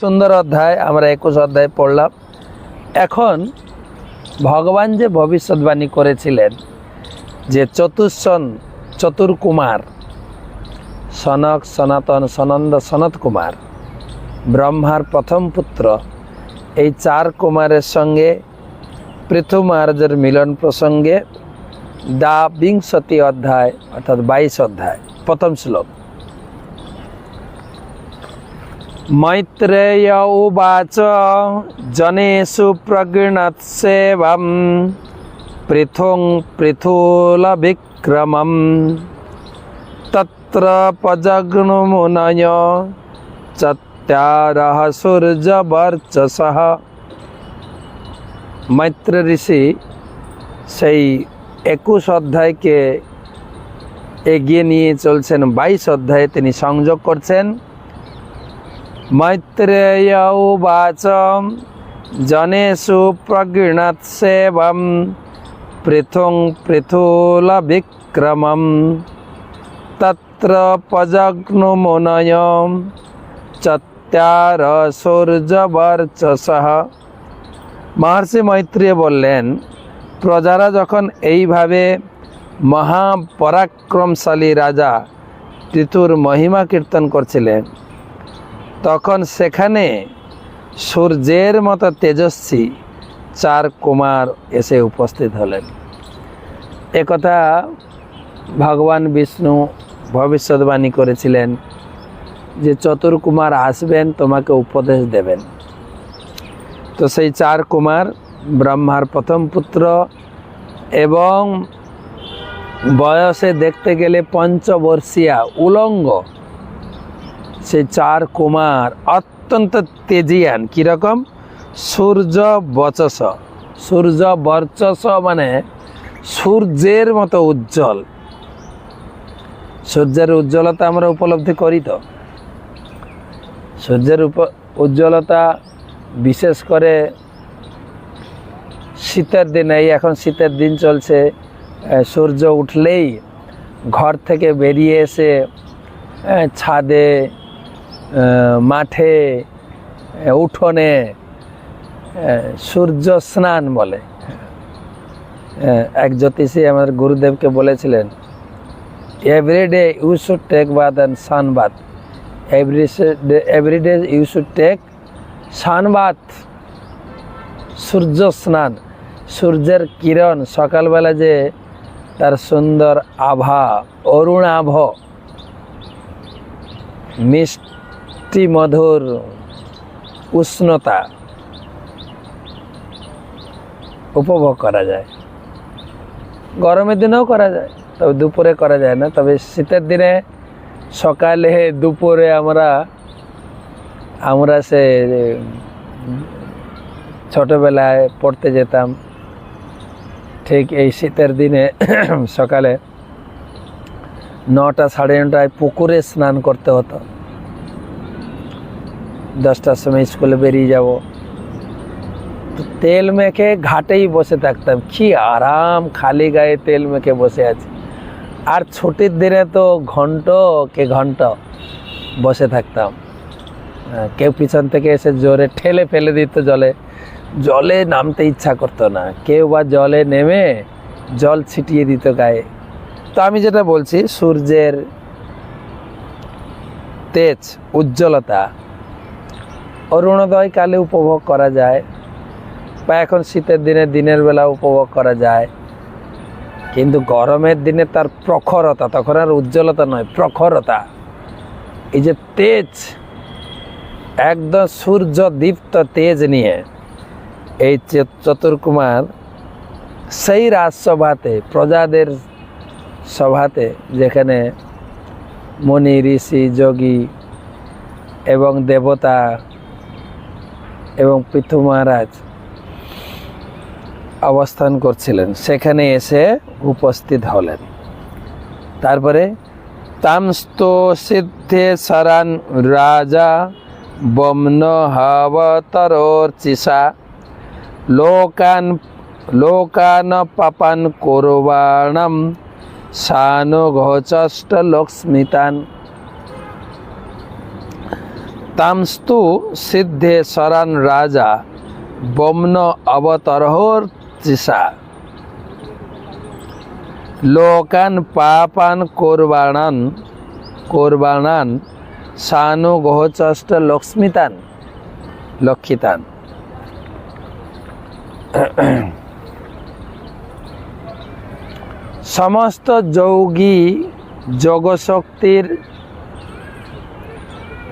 সুন্দর অধ্যায়, আমরা একুশ অধ্যায় পড়লাম। এখন ভগবান যে ভবিষ্যৎবাণী করেছিলেন, যে চতুর্সন চতুর্কুমার, সনক সনাতন সনন্দ সনত কুমার ব্রহ্মার প্রথম পুত্র, এই চার কুমারের সঙ্গে পৃথু মহারাজের মিলন প্রসঙ্গে দা বিংশতি অধ্যায়, অর্থাৎ বাইশ অধ্যায়, প্রথম শ্লোক। मैत्रेय उवाच जनेषु प्रगृणत्सेवं पृथुं पृथुलविक्रमं तत्र पजग्नुमुनय चत्यारः সূর্যবর্চসः মৈত্র ঋষি সেই একুশ অধ্যায়কে এগিয়ে নিয়ে চলছেন বাইশ অধ্যায়ে তিনি সংযোগ করছেন मैत्रेय उवाच जनेषु प्रगृणत्सेवं पृथुं पृथुलविक्रमं तत्र पजग्नुमुनय চত্যার সূর্যবর্চসহ মহর্ষি মৈত্রীয় বললেন প্রজারা যখন এইভাবে মহাপরাক্রমশালী রাজা ঋতুর মহিমা কীর্তন করছিলেন তখন সেখানে সূর্যের মতো তেজস্বী চার কুমার এসে উপস্থিত হলেন। একথা ভগবান বিষ্ণু ভবিষ্যৎবাণী করেছিলেন যে চতুর্কুমার আসবেন, তোমাকে উপদেশ দেবেন। তো সেই চার কুমার ব্রহ্মার প্রথম পুত্র এবং বয়সে দেখতে গেলে পঞ্চবর্ষীয়া উলঙ্গ সেই চার কুমার অত্যন্ত তেজিয়ান। কীরকম? সূর্য বচস। সূর্য বর্চস মানে সূর্যের মতো উজ্জ্বল। সূর্যের উজ্জ্বলতা আমরা উপলব্ধি করি তো? সূর্যের উপ উজ্জ্বলতা বিশেষ করে শীতের দিনে, এই এখন শীতের দিন চলছে সূর্য উঠলেই ঘর থেকে বেরিয়ে এসে ছাদে মাঠে উঠোনে সূর্য স্নান বলে। এক জ্যোতিষী আমার গুরুদেবকে বলেছিলেন every day you should take bath and sun bath every every day you should take sun bath সূর্য স্নান, সূর্যের কিরণ, সকালবেলা যে তার সুন্দর আভা, অরুণাভ, মিষ্টি মধুর উষ্ণতা উপভোগ করা যায়। গরমের দিনেও করা যায়, তবে দুপুরে করা যায় না। তবে শীতের দিনে সকালে দুপুরে আমরা আমরা সে ছোটোবেলায় পড়তে যেতাম, ঠিক এই শীতের দিনে সকালে নটা সাড়ে নটায় পুকুরে স্নান করতে হতো। দশটার সময় স্কুলে বেরিয়ে যাব। তো তেল মেখে ঘাটেই বসে থাকতাম। কি আরাম খালি গায়ে তেল মেখে বসে আছি। আর ছুটির দিনে তো ঘন্ট কে ঘন্ট বসে থাকতাম। কেউ পিছন থেকে এসে জোরে ঠেলে ফেলে দিত জলে। জলে নামতে ইচ্ছা করতো না। কেউ বা জলে নেমে জল ছিটিয়ে দিত গায়ে। তো আমি যেটা বলছি, সূর্যের তেজ, উজ্জ্বলতা অরুণোদয় কালে উপভোগ করা যায় বা এখন শীতের দিনে দিনের বেলা উপভোগ করা যায়। কিন্তু গরমের দিনে তার প্রখরতা, তখন আর উজ্জ্বলতা নয়, প্রখরতা। এই যে তেজ, একদম সূর্য দীপ্ত তেজ নিয়ে এই চতুর্কুমার সেই রাজসভাতে, প্রজাদের সভাতে, যেখানে মুনি, ঋষি, যোগী এবং দেবতা এবং পৃথু মহারাজ অবস্থান করছিলেন। সেখানে এসে উপস্থিত হলেন। তারপরে তামস্ত সিদ্ধে সরান রাজা বম্ন হাবতরোর্চিসা লোকান লোকান পাপান কোরবাণম সানুঘোচষ্ট লোকস্মিতান তামস্তু সিদ্ধে সরান রাজা, বম্ন অবতরহর চিসা লোকান পাপান কোরবাণান কোরবাণান সানু গহচষ্ট লক্ষ্মিতান, লক্ষিতান। সমস্ত যোগী যোগশক্তির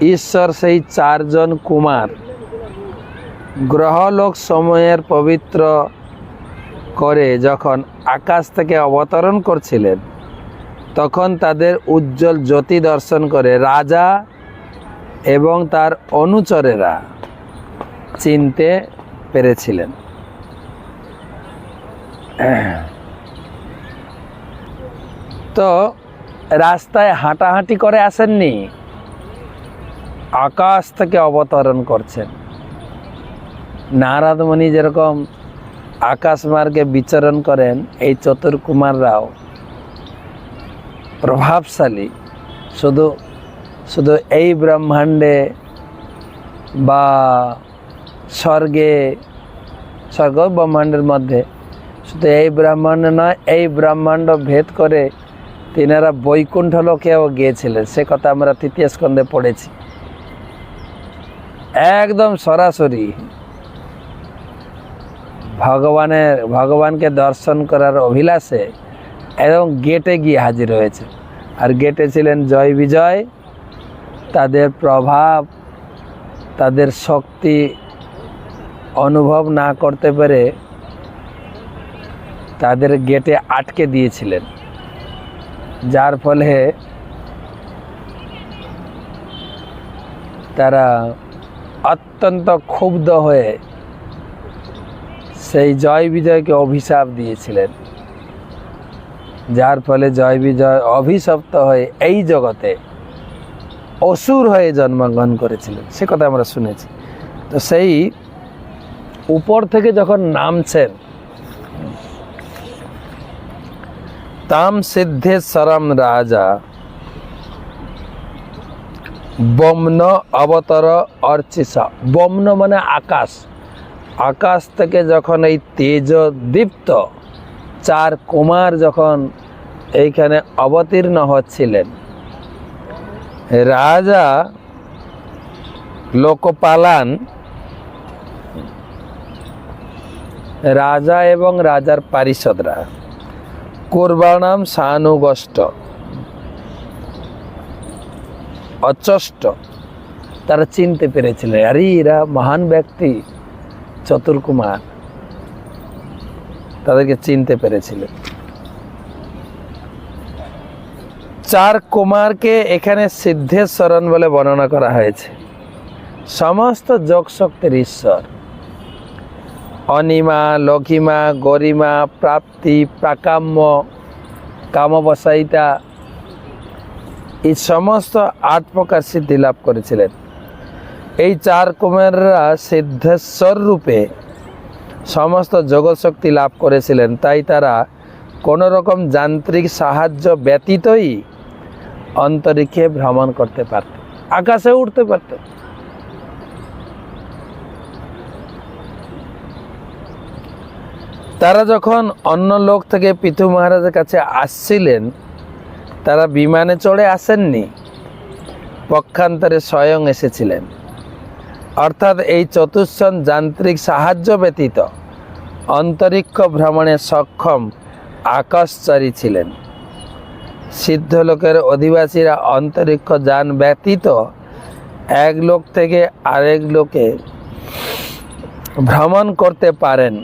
ঈশ্বর সেই চারজন কুমার। গ্রহলোক সময়ের পবিত্র করে যখন আকাশ থেকে অবতরণ করছিলেন, তখন তাদের উজ্জ্বল জ্যোতি দর্শন করে রাজা এবং তার অনুচরেরা চিনতে পেরেছিলেন। তো রাস্তায় হাঁটাহাঁটি করে আসেননি? আকাশ থেকে অবতরণ করছেন। নারদমণি যেরকম আকাশ মার্গে বিচরণ করেন, এই চতুর্কুমার রাও প্রভাবশালী। শুধু শুধু এই ব্রহ্মাণ্ডে বা স্বর্গে, স্বর্গ ব্রহ্মাণ্ডের মধ্যে শুধু এই ব্রহ্মাণ্ড নয়, এই ব্রহ্মাণ্ড ভেদ করে তিনারা বৈকুণ্ঠ লোকেও গিয়েছিলেন। সে কথা আমরা তৃতীয় স্কন্ধে পড়েছি। একদম সরাসরি ভগবানের, ভগবানকে দর্শন করার অভিলাষে এবং গেটে গিয়ে হাজির হয়েছে। আর গেটে ছিলেন জয় বিজয়। তাদের প্রভাব, তাদের শক্তি অনুভব না করতে পেরে তাদের গেটে আটকে দিয়েছিলেন। যার ফলে তারা অত্যন্ত ক্ষুব্ধ হয়ে সেই জয় বিজয়কে অভিশাপ দিয়েছিলেন। যার ফলে জয় বিজয় অভিশপ্ত হয়ে এই জগতে অসুর হয়ে জন্মগ্রহণ করেছিলেন। সে কথা আমরা শুনেছি। তো সেই উপর থেকে যখন নামছেন, তাম সিদ্ধেশ্বরম রাজা বম্ন, অবতর অর্চিসা বম্ন মানে আকাশ। আকাশ থেকে যখন এই তেজ দীপ্ত, চার কুমার যখন এইখানে অবতীর্ণ হচ্ছিলেন, রাজা লোকপালান, রাজা এবং রাজার পারিষদরা, কোরবানাম সানুগষ্ট। অচষ্ট। তারা চিনতে পেরেছিলেন আরে, এরা মহান ব্যক্তি চতুর্কুমার তাদেরকে চিনতে পেরেছিলেন চার কুমারকে এখানে সিদ্ধেশ্বরণ বলে বর্ণনা করা হয়েছে। সমস্ত যোগশক্তির ঈশ্বর। অনিমা, লঘিমা, গরিমা, প্রাপ্তি প্রাকাম্য কামবসায়িতা এই সমস্ত আট প্রকার সিদ্ধি লাভ করেছিলেন। এই চার কুমাররা সিদ্ধেশ্বর রূপে সমস্ত যোগশক্তি লাভ করেছিলেন। তাই তারা কোনো রকম যান্ত্রিক সাহায্য ব্যতীতই অন্তরিক্ষে ভ্রমণ করতে পারত, আকাশে উঠতে পারত। তারা যখন অন্য লোক থেকে পৃথু মহারাজের কাছে আসছিলেন তারা বিমানে চড়ে আসেননি। পক্ষান্তরে স্বয়ং এসেছিলেন। অর্থাৎ এই চতুর্শন যান্ত্রিক সাহায্য ব্যতীত অন্তরিক্ষ ভ্রমণে সক্ষম আকাশচারী ছিলেন। সিদ্ধ লোকের অধিবাসীরা অন্তরিক্ষ যান ব্যতীত এক লোক থেকে আরেক লোকে ভ্রমণ করতে পারেন।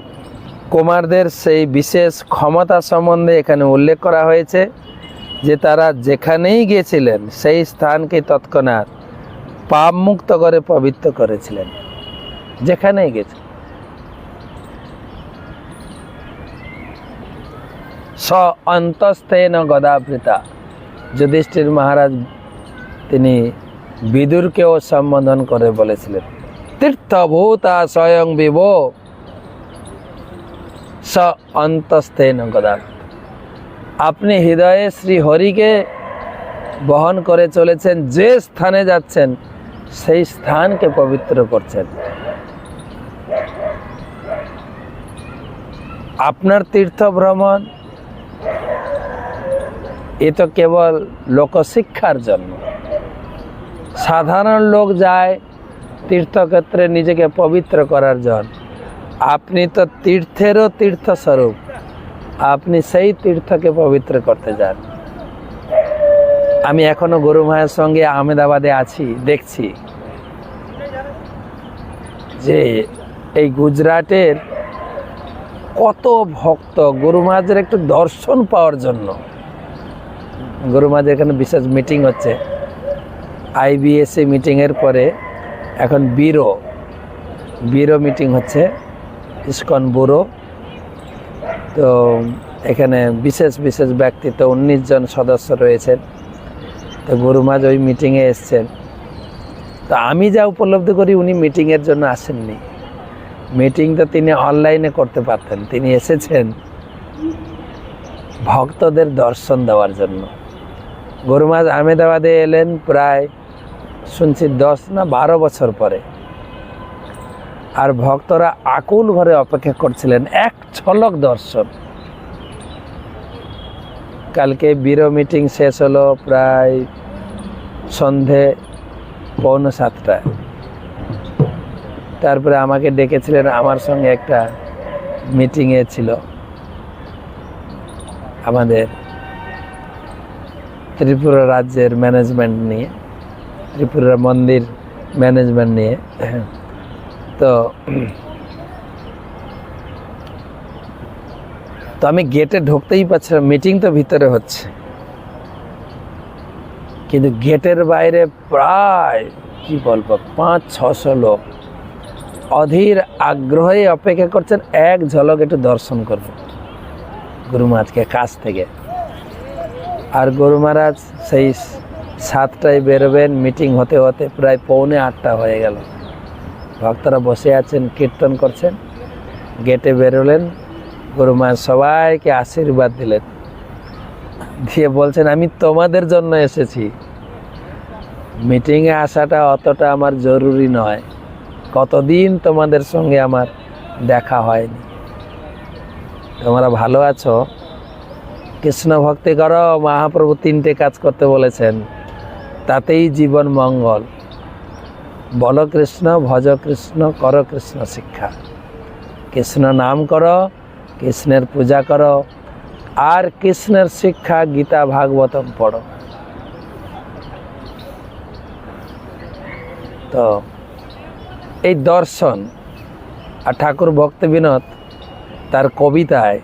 কুমারদের সেই বিশেষ ক্ষমতা সম্বন্ধে এখানে উল্লেখ করা হয়েছে। যে তারা যেখানেই গিয়েছিলেন, সেই স্থানকে তৎক্ষণাৎ পাপ মুক্ত করে পবিত্র করেছিলেন। যেখানেই গেছে স অন্তস্থেন গদাবৃতা। যুধিষ্ঠির মহারাজ তিনি বিদুরকেও সম্বোধন করে বলেছিলেন, তীর্থভূতা স্বয়ং বিভ। স অন্তস্থেন গদা আপনি হৃদয়ে শ্রী হরিকে বহন করে চলেছেন, যে স্থানে যাচ্ছেন, সেই স্থানকে পবিত্র করছেন। আপনার তীর্থ ভ্রমণ এ তো কেবল লোকশিক্ষার জন্য। সাধারণ লোক যায় তীর্থক্ষেত্রে নিজেকে পবিত্র করার জন্য। আপনি তো তীর্থেরও তীর্থস্বরূপ। আপনি সেই তীর্থকে পবিত্র করতে যান। আমি এখনও গরু মায়ের সঙ্গে আহমেদাবাদে আছি, দেখছি। যে এই গুজরাটের কত ভক্ত, গরু মাঝের একটু দর্শন পাওয়ার জন্য। গরু মাঝের এখানে বিশেষ মিটিং হচ্ছে। আইবিএসসি মিটিংয়ের পরে এখন বিরো বিরো মিটিং হচ্ছে, ইস্কন ব্যুরো তো এখানে বিশেষ বিশেষ ব্যক্তিত্ব উনিশ জন সদস্য রয়েছেন তো গুরুমাজ ওই মিটিংয়ে এসছেন। তো আমি যা উপলব্ধি করি, উনি মিটিংয়ের জন্য আসেননি। মিটিংটা তিনি অনলাইনে করতে পারতেন। তিনি এসেছেন ভক্তদের দর্শন দেওয়ার জন্য। গুরুমাজ আহমেদাবাদে এলেন প্রায়, শুনছি দশ না বারো বছর পরে। আর ভক্তরা আকুল ভরে অপেক্ষা করছিলেন। এক ছলক দর্শন। কালকে বিরো মিটিং শেষ হলো প্রায় সন্ধে পৌনে সাতটায়। তারপরে আমাকে ডেকেছিলেন, আমার সঙ্গে একটা মিটিংয়ে ছিল আমাদের ত্রিপুরা রাজ্যের ম্যানেজমেন্ট নিয়ে, ত্রিপুরা মন্দির ম্যানেজমেন্ট নিয়ে। তো তো আমি গেটে ঢুকতেই পারছিলাম মিটিং তো ভিতরে হচ্ছে। কিন্তু গেটের বাইরে প্রায়, কি বলব পাঁচ ছশো লোক। অধীর আগ্রহে অপেক্ষা করছেন, এক ঝলক একটু দর্শন করব। গুরু কাছ থেকে। আর গুরু মহারাজ সেই সাতটায় বেরোবেন মিটিং হতে হতে প্রায় পৌনে আটটা হয়ে গেল। ভক্তরা বসে আছেন, কীর্তন করছেন, গেটে বেরোলেন, গুরু মহারাজ সবাইকে আশীর্বাদ দিলেন। দিয়ে বলছেন, আমি তোমাদের জন্য এসেছি। মিটিংয়ে আসাটা অতটা আমার জরুরি নয়। কতদিন তোমাদের সঙ্গে আমার দেখা হয়নি। তোমরা ভালো আছো? কৃষ্ণ ভক্তি করো, মহাপ্রভু তিনটে কাজ করতে বলেছেন। তাতেই জীবন মঙ্গল। বল কৃষ্ণ, ভজ কৃষ্ণ, কর কৃষ্ণ শিক্ষা। কৃষ্ণ নাম কর, কৃষ্ণের পূজা কর, আর কৃষ্ণের শিক্ষা গীতা ভাগবতম পড়ো। তো, এই দর্শন আর ঠাকুর ভক্তি বিনোদ তার কবিতায়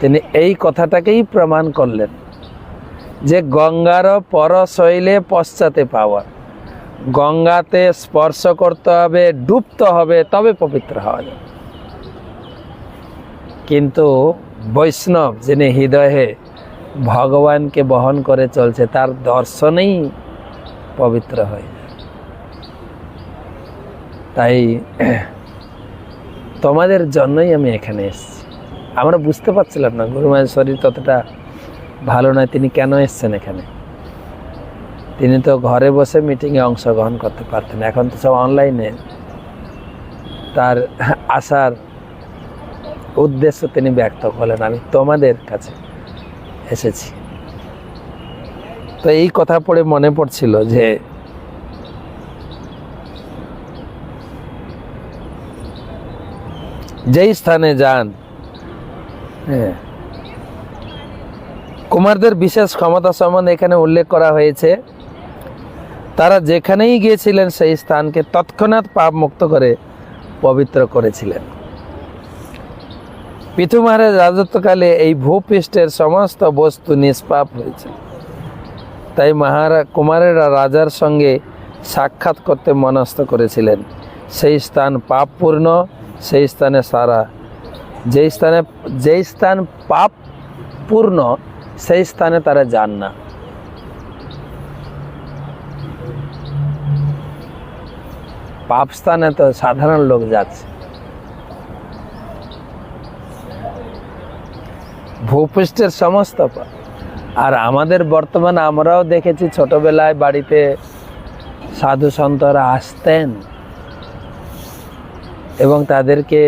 তিনি এই কথাটাকেই প্রমাণ করলেন যে গঙ্গার পর শৈলে পশ্চাতে পাওয়া। গঙ্গাতে স্পর্শ করতে হবে, ডুবতে হবে, তবে পবিত্র হওয়া যাবে কিন্তু বৈষ্ণব যিনি হৃদয়ে ভগবানকে বহন করে চলছে, তার দর্শনেই পবিত্র হয়। তাই তোমাদের জন্যই আমি এখানে এসেছি। আমরা বুঝতে পারছিলাম না গুরুমায়ের শরীর ততটা ভালো নয়, তিনি কেন এসছেন এখানে? তিনি তো ঘরে বসে মিটিংয়ে অংশগ্রহণ করতে পারতেন। এখন তো সব অনলাইনে তার আসার উদ্দেশ্য তিনি ব্যক্ত করলেন। আমি তোমাদের কাছে এসেছি। তো এই কথা পড়ে মনে পড়ছিল যে, যেই স্থানে যান হ্যাঁ কুমারদের বিশেষ ক্ষমতা সম্বন্ধে এখানে উল্লেখ করা হয়েছে। তারা যেখানেই গিয়েছিলেন সেই স্থানকে তৎক্ষণাৎ পাপ মুক্ত করে পবিত্র করেছিলেন। পৃথু মহারাজ রাজত্বকালে এই ভূপৃষ্ঠের সমস্ত বস্তু নিষ্পাপ হয়েছে। তাই মহারা কুমারেরা রাজার সঙ্গে সাক্ষাৎ করতে মনস্থ করেছিলেন। সেই স্থান পাপপূর্ণ, সেই স্থানে সারা। যেই স্থানে যেই স্থান পাপ পূর্ণ সেই স্থানে তারা যান না। পাপ স্থানে তো সাধারণ লোক যাচ্ছে। ভূপৃষ্ঠের সমস্ত। আর আমাদের বর্তমানে আমরাও দেখেছি ছোটবেলায় বাড়িতে সাধু সন্তরা আসতেন এবং তাদেরকে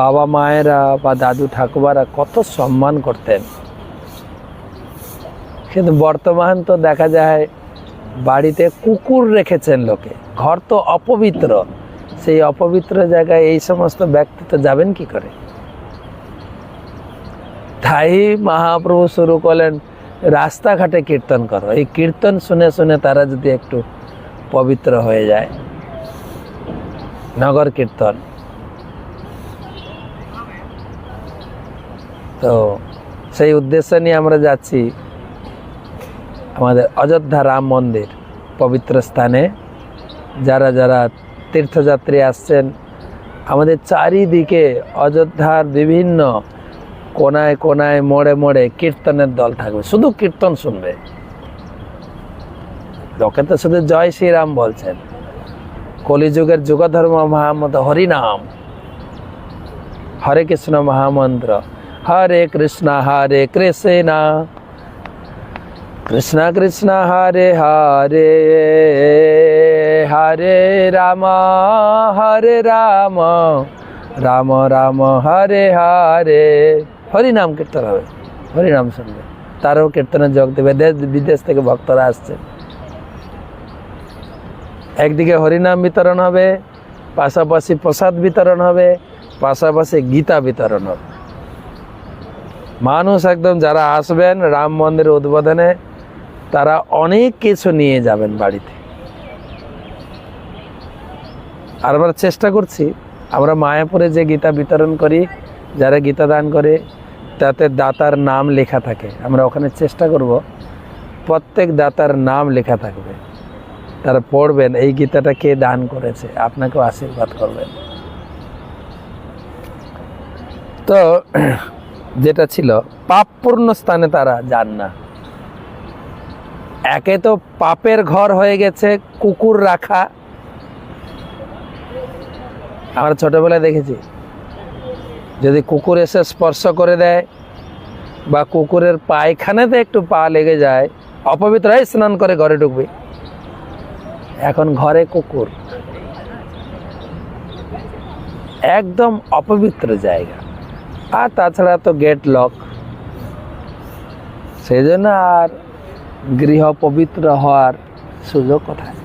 বাবা মায়েরা বা দাদু ঠাকুমারা কত সম্মান করতেন। কিন্তু বর্তমান তো দেখা যায় বাড়িতে কুকুর রেখেছেন লোকে। ঘর তো অপবিত্র। সেই অপবিত্র জায়গায় এই সমস্ত ব্যক্তি তো যাবেন কি করে? তাই মহাপ্রভু শুরু করলেন, রাস্তাঘাটে কীর্তন করো। এই কীর্তন শুনে শুনে তারা যদি একটু পবিত্র হয়ে যায়, নগর কীর্তন। তো সেই উদ্দেশ্য নিয়ে আমরা যাচ্ছি আমাদের অযোধ্যা রাম মন্দির পবিত্র স্থানে। যারা যারা তীর্থযাত্রী আসছেন, আমাদের চারিদিকে অযোধ্যার বিভিন্ন কোনায় কোনায় মোড়ে মোড়ে কীর্তনের দল থাকবে। শুধু কীর্তন শুনবে। লোকে তো শুধু জয় শ্রীরাম বলছেন। কলিযুগের যুগধর্ম মহামত হরিনাম। হরে কৃষ্ণ মহামন্ত্র। হরে কৃষ্ণ হরে কৃষ্ণ। কৃষ্ণ কৃষ্ণ হরে হরে হরে রাম হরে রাম রাম রাম, হরে হরে। হরিনাম কীর্তন হবে হরিনাম শুনবে। তারও কীর্তনে যোগ দেবে, দেশ বিদেশ থেকে ভক্তরা আসছে। একদিকে হরিনাম বিতরণ হবে, পাশাপাশি প্রসাদ বিতরণ হবে, পাশাপাশি গীতা বিতরণ হবে। মানুষ একদম যারা আসবেন রাম মন্দির উদ্বোধনে তারা অনেক কিছু নিয়ে যাবেন বাড়িতে। আর আমরা চেষ্টা করছি, আমরা মায়াপুরে যে গীতা বিতরণ করি, যারা গীতা দান করে, তাতে দাতার নাম লেখা থাকে। আমরা ওখানে চেষ্টা করব, প্রত্যেক দাতার নাম লেখা থাকবে। তারা পড়বেন, এই গীতাটা কে দান করেছে, আপনাকেও আশীর্বাদ করবেন। তো, যেটা ছিল, পাপপূর্ণ স্থানে তারা যান না। একে তো পাপের ঘর হয়ে গেছে, কুকুর রাখা। আমরা ছোটবেলায় দেখেছি, যদি কুকুর এসে স্পর্শ করে দেয় বা কুকুরের পায়খানাতে একটু পা লেগে যায় অপবিত্র স্নান করে ঘরে ঢুকবে। এখন ঘরে কুকুর। একদম অপবিত্র জায়গা। আর তাছাড়া তো গেট লক সেই জন্য আর গৃহ পবিত্র হওয়ার সুযোগ কোথায়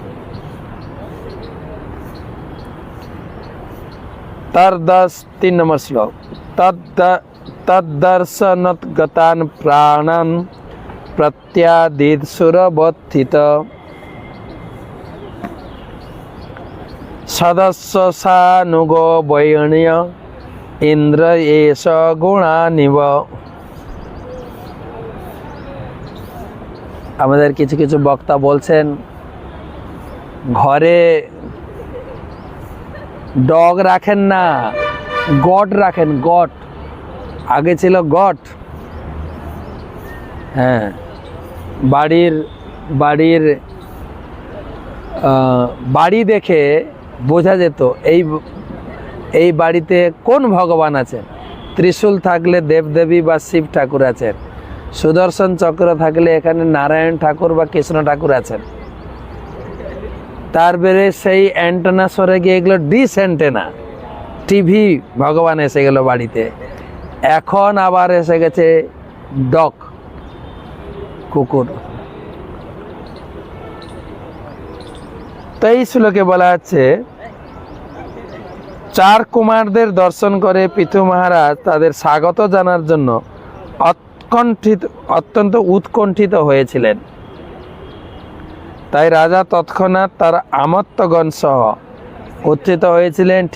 তার দশ তিন নম্বর শ্লোক। তদ্দর্শনত গতান প্রাণন প্রত্যাদিত সুরবত্থিত সদস্য সানুগ বৈণীয় ইন্দ্র এস গুণানিব। আমাদের কিছু কিছু বক্তা বলছেন, ঘরে ডগ রাখেন না, গট রাখেন, গট। আগে ছিল গট। হ্যাঁ বাড়ির বাড়ির বাড়ি দেখে বোঝা যেত, এই এই বাড়িতে কোন ভগবান আছেন? ত্রিশূল থাকলে দেবদেবী বা শিব ঠাকুর আছেন। সুদর্শন চক্র থাকলে এখানে নারায়ণ ঠাকুর বা কৃষ্ণ ঠাকুর আছেন। তারপরে সেই অ্যান্টেনা সরে গিয়ে এগুলো ডিস অ্যান্টেনা। টিভি ভগবান এসে গেল বাড়িতে। এখন আবার এসে গেছে ডক, কুকুর। তো এই শ্লোকে বলা আছে, চার কুমারদের দর্শন করে পৃথু মহারাজ তাদের স্বাগত জানার জন্য উৎকণ্ঠিত অত্যন্ত উৎকণ্ঠিত হয়েছিলেন। তাই রাজা তৎক্ষণাৎ তার আমত্তগণ সহ উত্থিত হয়েছিলেন